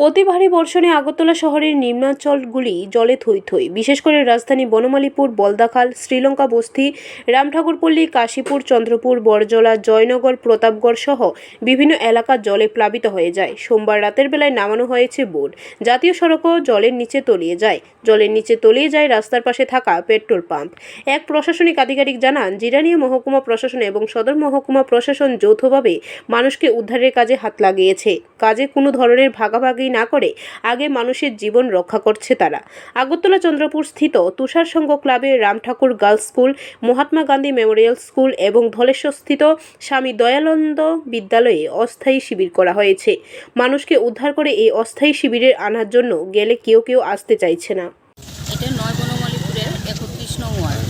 অতি ভারী বর্ষণে আগরতলা শহরের নিম্নাঞ্চলগুলি জলে থই থই বিশেষ করে রাজধানী বনমালীপুর, বলদাখাল, শ্রীলঙ্কা, বস্তি, রামঠাকুরপল্লী, কাশীপুর, চন্দ্রপুর বড়জলা জয়নগর, প্রতাপগড় সহ বিভিন্ন এলাকা জলে প্লাবিত হয়ে যায়। সোমবার রাতের বেলায় নামানো হয়েছে বোট। জাতীয় সড়কও জলের নিচে তলিয়ে যায়। জলের নিচে তলিয়ে যায় রাস্তার পাশে থাকা পেট্রোল পাম্প। এক প্রশাসনিক আধিকারিক জানান জিরানীয় মহকুমা প্রশাসন এবং সদর মহকুমা প্রশাসন যৌথভাবে মানুষকে উদ্ধারের কাজে হাত লাগিয়েছে। কাজে কোনো ধরনের ভাগাভাগি না করে আগে মানুষের জীবন রক্ষা করছে তারা। আগরতলা চন্দ্রপুর স্থিত তুষার সংঘ ক্লাবে Ramthakur girls school Mahatma Gandhi memorial school এবং ধলেশ্বর স্থিত স্বামী দয়ানন্দ বিদ্যালয়ে অস্থায়ী শিবির করা হয়েছে। মানুষকে উদ্ধার করে এই অস্থায়ী শিবিরের আনার জন্য গেলে কেউ কেউ আসতে চাইছে না। এটা নয় বনমালীপুরের একত্রিশ নং ওয়ার্ড।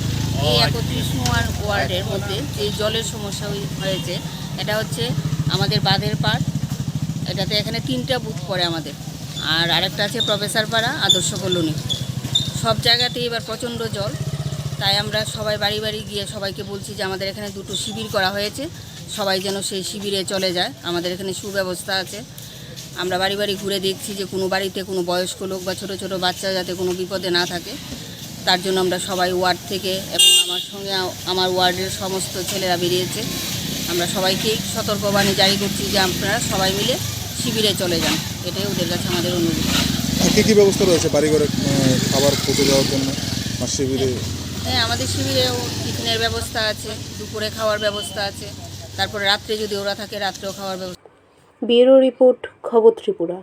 এই একত্রিশ নং ওয়ার্ড- ওয়ার্ডের মধ্যে যে জলের সমস্যা হয়েছে এটা হচ্ছে আমাদের বাঁধের পাড় এটাতে এখানে তিনটা বুথ পড়ে আমাদের। আর আরেকটা আছে প্রফেসর পাড়া, আদর্শ কলোনি। সব জায়গাতেই এবার প্রচণ্ড জল। তাই আমরা সবাই বাড়ি বাড়ি গিয়ে সবাইকে বলছি যে আমাদের এখানে দুটো শিবির করা হয়েছে। সবাই যেন সেই শিবিরে চলে যায়। আমাদের এখানে সুব্যবস্থা আছে। আমরা বাড়ি বাড়ি ঘুরে দেখছি যে কোনো বাড়িতে কোনো বয়স্ক লোক বা ছোট ছোট বাচ্চা যাতে কোনো বিপদে না থাকে। তার জন্য আমরা সবাই ওয়ার্ড থেকে এবং আমার সঙ্গে আমার ওয়ার্ডের সমস্ত ছেলেরা বেরিয়েছে। আমরা সবাইকেই সতর্কবাণী জারি করছি যে আপনারা সবাই মিলে শিবিরে চলে যান। এটাই ওদের কাছে আমাদের অনুরোধ। কী কী ব্যবস্থা রয়েছে বাড়িঘরে খাবার খুঁজে দেওয়ার জন্য? আর শিবিরে? হ্যাঁ আমাদের শিবিরেও টিফিনের ব্যবস্থা আছে দুপুরে খাওয়ার ব্যবস্থা আছে তারপরে রাত্রে যদি ওরা থাকে রাত্রেও খাওয়ার ব্যবস্থা। ব্যুরো রিপোর্ট খবর ত্রিপুরা।